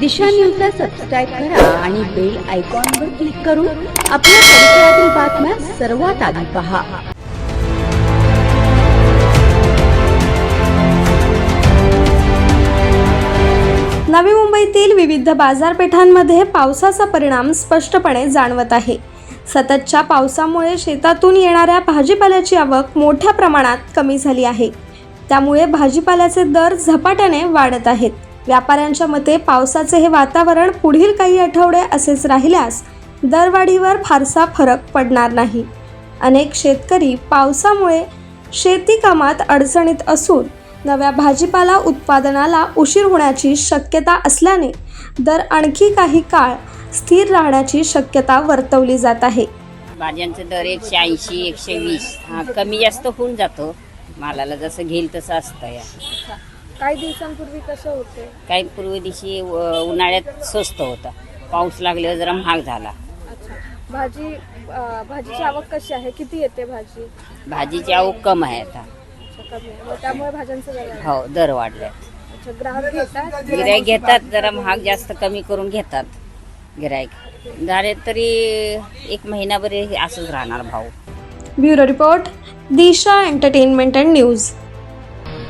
दिशा न्यूजला सबस्क्राईब करा आणि बेल आयकॉनवर क्लिक करून आपल्या परिसरातील बातम्या सर्वात आधी पहा. नवी मुंबईतील विविध बाजारपेठांमध्ये पावसाचा परिणाम स्पष्टपणे जाणवत आहे. सततच्या पावसामुळे शेतातून येणाऱ्या भाजीपाल्याची आवक मोठ्या प्रमाणात कमी झाली आहे. त्यामुळे भाजीपाल्याचे दर झपाट्याने वाढत आहेत. व्यापाऱ्यांच्या मते पावसाचे हे वातावरण पुढील काही आठवडे असेच राहिल्यास दरवाढीवर फारसा फरक पडणार नाही. अनेक शेतकरी पावसामुळे शेती कामात अडचणीत असून नव्या भाजीपाला उत्पादनाला उशीर होण्याची शक्यता असल्याने दर आणखी काही काळ स्थिर राहण्याची शक्यता वर्तवली जात आहे. भाज्यांचा दर एकशे ऐंशी एकशे वीस हा कमी जास्त होऊन जातो. मालाला जसं घेईल तसं असतं या. काही दिवसांपूर्वी कसं होते काही पूर्वी दिवशी उन्हाळ्यात स्वस्त होता. पाऊस लागल्यावर जरा महाग झाला. अच्छा. भाजी भाजीची आवक कशी आहे? किती येते भाजी? भाजीची आवक कम आहे आता. त्यामुळे भाज्यांचं दर हो दर वाढले. अच्छा ग्राहक घेतात? गिराईक घेतात जरा महाग जास्त कमी करून घेतात. गिराईक. झाले तरी एक महिनाभर हे असंच राहणार भाव. Bureau report Disha entertainment and news.